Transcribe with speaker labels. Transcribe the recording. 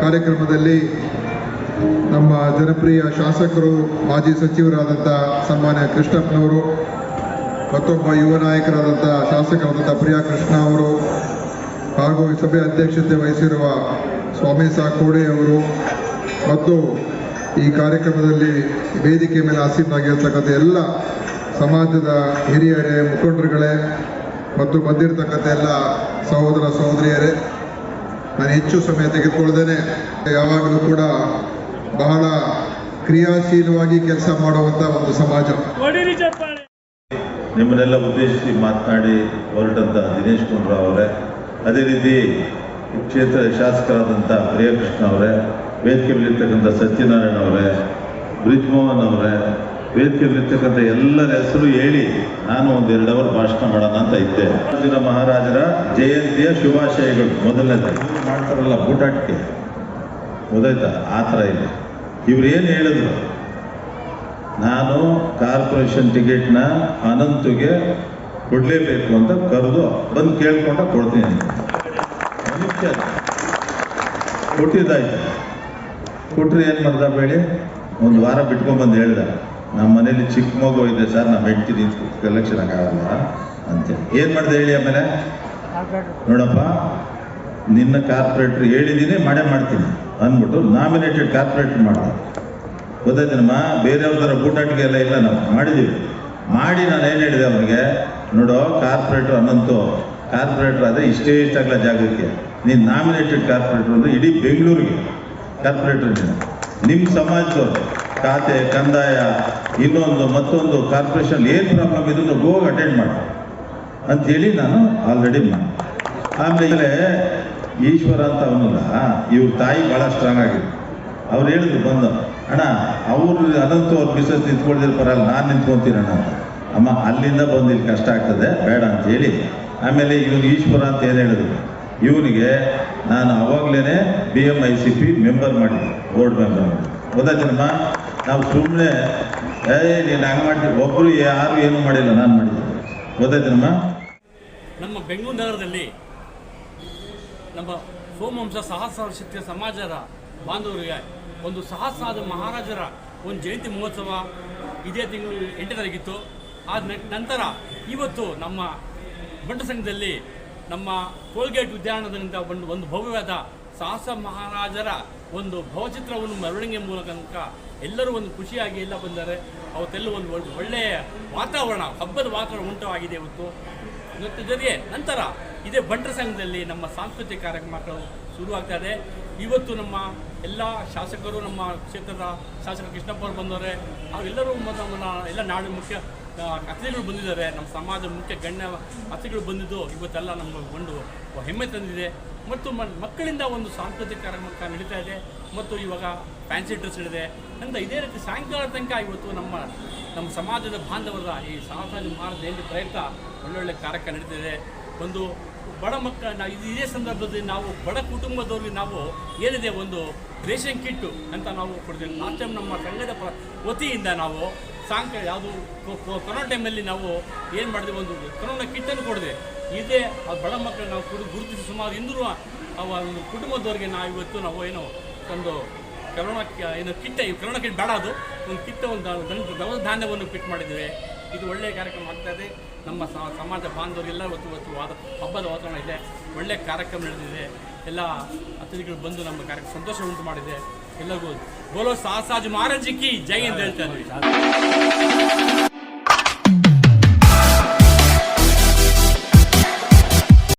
Speaker 1: ಕಾರ್ಯಕ್ರಮದಲ್ಲಿ ನಮ್ಮ ಜನಪ್ರಿಯ ಶಾಸಕರು, ಮಾಜಿ ಸಚಿವರಾದಂಥ ಸನ್ಮಾನ್ಯ ಕೃಷ್ಣಪ್ಪನವರು, ಮತ್ತೊಬ್ಬ ಯುವ ನಾಯಕರಾದಂಥ ಶಾಸಕರಾದಂಥ ಪ್ರಿಯಾ ಕೃಷ್ಣ ಅವರು, ಹಾಗೂ ಸಭೆ ಅಧ್ಯಕ್ಷತೆ ವಹಿಸಿರುವ ಸ್ವಾಮಿ ಕೋಡೆ ಅವರು, ಮತ್ತು ಈ ಕಾರ್ಯಕ್ರಮದಲ್ಲಿ ವೇದಿಕೆ ಮೇಲೆ ಆಸೀನಾಗಿರ್ತಕ್ಕಂಥ ಎಲ್ಲ ಸಮಾಜದ ಹಿರಿಯರೇ, ಮುಖಂಡರುಗಳೇ, ಮತ್ತು ಬಂದಿರತಕ್ಕಂಥ ಎಲ್ಲ ಸಹೋದರ ಸಹೋದರಿಯರೇ ನಾನು ಹೆಚ್ಚು ಸಮಯ ತೆಗೆದುಕೊಳ್ಳದೇನೆ ಯಾವಾಗಲೂ ಕೂಡ ಬಹಳ ಕ್ರಿಯಾಶೀಲವಾಗಿ ಕೆಲಸ ಮಾಡುವಂಥ ಒಂದು ಸಮಾಜ.
Speaker 2: ನಿಮ್ಮನ್ನೆಲ್ಲ ಉದ್ದೇಶಿಸಿ ಮಾತನಾಡಿ ಹೊರಟಂತ ದಿನೇಶ್ ಗುಂಡೂರಾವ್ ಅವರೇ. ಅದೇ ರೀತಿ ಕ್ಷೇತ್ರ ಶಾಸಕರಾದಂಥ ಪ್ರಿಯಕೃಷ್ಣ ಅವರೇ ವೇದಿಕೆ ಮೇಲಿರ್ತಕ್ಕಂಥ ಸತ್ಯನಾರಾಯಣ ಅವರೇ ಬ್ರಿಜ್ಮೋಹನ್ ಅವರೇ ವೇದಿಕೆಯಲ್ಲಿರ್ತಕ್ಕಂಥ ಎಲ್ಲರ ಹೆಸರು ಹೇಳಿ ನಾನು ಒಂದು ಎರಡು ಅವರ್ ಭಾಷಣ ಮಾಡೋಣ ಅಂತ ಇದ್ದೆ. ಅರ್ಜುನ ಮಹಾರಾಜರ ಜಯಂತಿಯ ಶುಭಾಶಯಗಳು. ಮೊದಲನೇದಾಗಿ ಮಾಡ್ತಾರಲ್ಲ ಬೂಟಾಟಿಕೆ. ಗೊತ್ತಾಯ್ತಾ? ಆ ಥರ ಇದೆ. ಇವ್ರು ಏನು ಹೇಳಿದ್ರು? ನಾನು ಕಾರ್ಪೊರೇಷನ್ ಟಿಕೆಟ್ನ ಅನಂತಿಗೆ ಕೊಡಲೇಬೇಕು ಅಂತ ಕರೆದು ಬಂದು ಕೇಳ್ಕೊಂಡ ಕೊಡ್ತೀನಿ. ಕೊಟ್ಟಿದ್ದಾಯ್ತು. ಕೊಟ್ಟರೆ ಏನು ಮಾಡ್ದ ಬೇಡಿ? ಒಂದು ವಾರ ಬಿಟ್ಕೊಂಡ್ಬಂದು ಹೇಳ್ದ. ನಮ್ಮ ಮನೇಲಿ ಚಿಕ್ಕ ಮಗು ಇದೆ ಸರ್, ನಮ್ಮ ಹೆಂಡತಿ ನಿಂತು ಕಲೆಕ್ಷನ್ ಆಗಲ್ಲ ಅಂತೇಳಿ ಏನು ಮಾಡ್ದೆ ಹೇಳಿ ಆಮೇಲೆ? ನೋಡಪ್ಪ, ನಿನ್ನ ಕಾರ್ಪೊರೇಟ್ರ್ ಹೇಳಿದ್ದೀನಿ ಮಾಡೇ ಮಾಡ್ತೀನಿ ಅಂದ್ಬಿಟ್ಟು ನಾಮಿನೇಟೆಡ್ ಕಾರ್ಪೊರೇಟರ್ ಮಾಡಿದೆ. ಗೊತ್ತಾಯ್ತೇನಮ್ಮ? ಬೇರೆಯವ್ರ ಥರ ಬೂಟಾಟಿಗೆ ಎಲ್ಲ ಇಲ್ಲ ನಾವು ಮಾಡಿದ್ದೀವಿ ಮಾಡಿ ನಾನು ಏನು ಹೇಳಿದೆ ಅವನಿಗೆ? ನೋಡೋ, ಕಾರ್ಪೊರೇಟರ್ ಅನ್ನಂತೂ, ಕಾರ್ಪೊರೇಟರ್ ಆದರೆ ಇಷ್ಟೇ ಇಷ್ಟ ಆಗಲ್ಲ ಜಾಗಕ್ಕೆ. ನೀನು ನಾಮಿನೇಟೆಡ್ ಕಾರ್ಪೊರೇಟರ್ ಅಂದರೆ ಇಡೀ ಬೆಂಗಳೂರಿಗೆ. ಕಾರ್ಪೊರೇಟರ್ ನಿಮ್ಮ ಸಮಾಜದವ್ರು. ಖಾತೆ ಕಂದಾಯ, ಇನ್ನೊಂದು, ಮತ್ತೊಂದು, ಕಾರ್ಪೊರೇಷನ್ ಏನು ಪ್ರಾಬ್ಲಮ್ ಇದನ್ನು ಹೋಗಿ ಅಟೆಂಡ್ ಮಾಡು ಅಂಥೇಳಿ ನಾನು ಆಲ್ರೆಡಿ ಮಾಡಿ ಆಮೇಲೆ ಈಶ್ವರ ಅಂತ ಅವನಲ್ಲ, ಇವ್ರ ತಾಯಿ ಭಾಳ ಸ್ಟ್ರಾಂಗ್ ಆಗಿದೆ ಅವ್ರು ಹೇಳಿದ್ರು, ಬಂದು, ಅಣ್ಣ, ಅವರು ಅದಂತೂ ಅವ್ರ ಬಿಸ್ನೆಸ್ ನಿಂತ್ಕೊಂಡಿದ್ರು ಪರಲ್ಲ ನಾನು ನಿಂತ್ಕೊಂತೀನಣ್ಣ ಅಂತ. ಅಮ್ಮ, ಅಲ್ಲಿಂದ ಬಂದು ಇಲ್ಲಿ ಕಷ್ಟ ಆಗ್ತದೆ, ಬೇಡ ಅಂತ ಹೇಳಿ. ಆಮೇಲೆ ಇವನು ಈಶ್ವರ ಅಂತ ಏನು ಹೇಳಿದ್ರು? ಇವನಿಗೆ ನಾನು ಅವಾಗಲೇ B M I C P member ಮಾಡಿದ್ದೆ ಬೋರ್ಡ್ ಮೆಂಬರ್ ಜನ್ಮ ನಾವು ಸುಮ್ಮನೆ ಏ, ನೀನು ಹಂಗೆ ಮಾಡ್ತೀವಿ ಒಬ್ಬರು ಯಾರು ಏನು ಮಾಡಿಲ್ಲ, ನಾನು ಮಾಡಿದ್ದೆ. ಜನ್ಮ.
Speaker 3: ನಮ್ಮ ಬೆಂಗಳೂರು ನಗರದಲ್ಲಿ ನಮ್ಮ ಸೋಮವಂಶ ಸಹಸ್ರ ಶಕ್ತಿಯ ಸಮಾಜದ ಬಾಂಧವರಿಗೆ ಒಂದು ಸಹಸ್ರಾದ ಮಹಾರಾಜರ ಒಂದು ಜಯಂತಿ ಮಹೋತ್ಸವ ಇದೇ ತಿಂಗಳು ಎಂಟನೇ ತಾರೀಕಿತ್ತು. ಆದ ನಂತರ ಇವತ್ತು ನಮ್ಮ ಬಂಟ ಸಂಘದಲ್ಲಿ ನಮ್ಮ ಕೋಲ್ಗೇಟ್ ಉದ್ಯಾನದಿಂದ ಒಂದು ಒಂದು ಭವ್ಯವಾದ ಸಾಹಸ ಮಹಾರಾಜರ ಒಂದು ಭಾವಚಿತ್ರವನ್ನು ಮೆರವಣಿಗೆ ಮೂಲಕ ಎಲ್ಲರೂ ಒಂದು ಖುಷಿಯಾಗಿ ಎಲ್ಲ ಬಂದರೆ ಅವತ್ತೆಲ್ಲ ಒಂದು ಒಳ್ಳೆ- ಒಳ್ಳೆಯ ವಾತಾವರಣ, ಹಬ್ಬದ ವಾತಾವರಣ ಉಂಟವಾಗಿದೆ ಇವತ್ತು. ಇವತ್ತು ಜೊತೆಗೆ ನಂತರ ಇದೇ ಬಂಟರ ಸಂಘದಲ್ಲಿ ನಮ್ಮ ಸಾಂಸ್ಕೃತಿಕ ಕಾರ್ಯಕ್ರಮಗಳು ಶುರುವಾಗ್ತಾ ಇದೆ ಇವತ್ತು ನಮ್ಮ ಎಲ್ಲ ಶಾಸಕರು ನಮ್ಮ ಕ್ಷೇತ್ರದ ಶಾಸಕ ಕೃಷ್ಣಪ್ಪ ಅವರು ಬಂದವರೆ ನಮ್ಮ ಎಲ್ಲ ನಾಡು ಮುಖ್ಯ ಅತಿಥಿಗಳು ಬಂದಿದ್ದಾರೆ. ನಮ್ಮ ಸಮಾಜದ ಮುಖ್ಯ ಗಣ್ಯ ಅತಿಥಿಗಳು ಬಂದಿದ್ದು ಇವತ್ತೆಲ್ಲ ನಮ್ಮ ಒಂದು ಹೆಮ್ಮೆ ತಂದಿದೆ. ಮತ್ತು ಮಕ್ಕಳಿಂದ ಒಂದು ಸಾಂಸ್ಕೃತಿಕ ಕಾರ್ಯಕ್ರಮ ನಡೀತಾ ಇದೆ. ಮತ್ತು ಇವಾಗ ಫ್ಯಾನ್ಸಿ ಡ್ರೆಸ್ ಇದೆ ಅಂತ ಇದೇ ರೀತಿ ಸಾಯಂಕಾಲ ತನಕ ಇವತ್ತು ನಮ್ಮ ನಮ್ಮ ಸಮಾಜದ ಬಾಂಧವರ ಈ ಸಾಹಸ ಮಹಾರಾಜ ಜಯಂತಿ ಪ್ರಯುಕ್ತ? ಒಳ್ಳೊಳ್ಳೆ ಕಾರ್ಯಕ್ರಮ ನಡೀತಿದೆ. ಒಂದು ಬಡ ಮಕ್ಕಳ ನಾವು ಇದು ಇದೇ ಸಂದರ್ಭದಲ್ಲಿ ನಾವು ಬಡ ಕುಟುಂಬದವ್ರಿಗೆ ನಾವು ಏನಿದೆ ಒಂದು ರೇಷನ್ ಕಿಟ್ಟು ಅಂತ ನಾವು ಕೊಡ್ತೀವಿ. ಲಾಸ್ಟ್ ಟೈಮ್ ನಮ್ಮ ಸಂಘದ ವತಿಯಿಂದ ನಾವು ಸಾಯಂಕಾಲ ಯಾವುದು? ಕೊರೋನಾ ಟೈಮಲ್ಲಿ ನಾವು ಏನು ಮಾಡಿದ್ವಿ ಒಂದು ಕೊರೋನಾ ಕಿಟ್ಟನ್ನು ಕೊಡಿದೆ. ಇದೇ ಆ ಬಡ ಮಕ್ಕಳು ನಾವು ಕುಡಿ ಗುರುತಿಸಿ ಸುಮಾರು ಅವ ಒಂದು ಕುಟುಂಬದವರಿಗೆ ನಾವು ಇವತ್ತು ನಾವು ಏನು ಒಂದು ಕರೋನಾ ಏನು ಕಿಟ್ಟ ಕರೋನಾ ಕಿಟ್ ಬೇಡ ಅದು. ಒಂದು ಕಿಟ್ಟ ಒಂದು ಧಾನ್ಯವನ್ನು ಕಿಟ್ ಮಾಡಿದ್ದೇವೆ ಇದು ಒಳ್ಳೆಯ ಕಾರ್ಯಕ್ರಮ ಆಗ್ತಾ ಇದೆ. ನಮ್ಮ ಸಮಾಜ ಬಾಂಧವರಿಗೆಲ್ಲ ಒತ್ತು ಹೊತ್ತು ವಾದ, ಹಬ್ಬದ ವಾತಾವರಣ ಇದೆ. ಒಳ್ಳೆಯ ಕಾರ್ಯಕ್ರಮ ನಡೆದಿದೆ. ಎಲ್ಲ ಅತಿಥಿಗಳು ಬಂದು ನಮ್ಮ ಕಾರ್ಯಕ್ರಮ, ಸಂತೋಷ ಉಂಟು ಮಾಡಿದೆ. ಎಲ್ಲರಿಗೂ ಬೋಲೋ ಸಾಸಾಜ್ ಮಹಾರಾಜ್ ಕಿ ಜೈ ಅಂತ ಹೇಳ್ತಾ ಇದ್ವಿ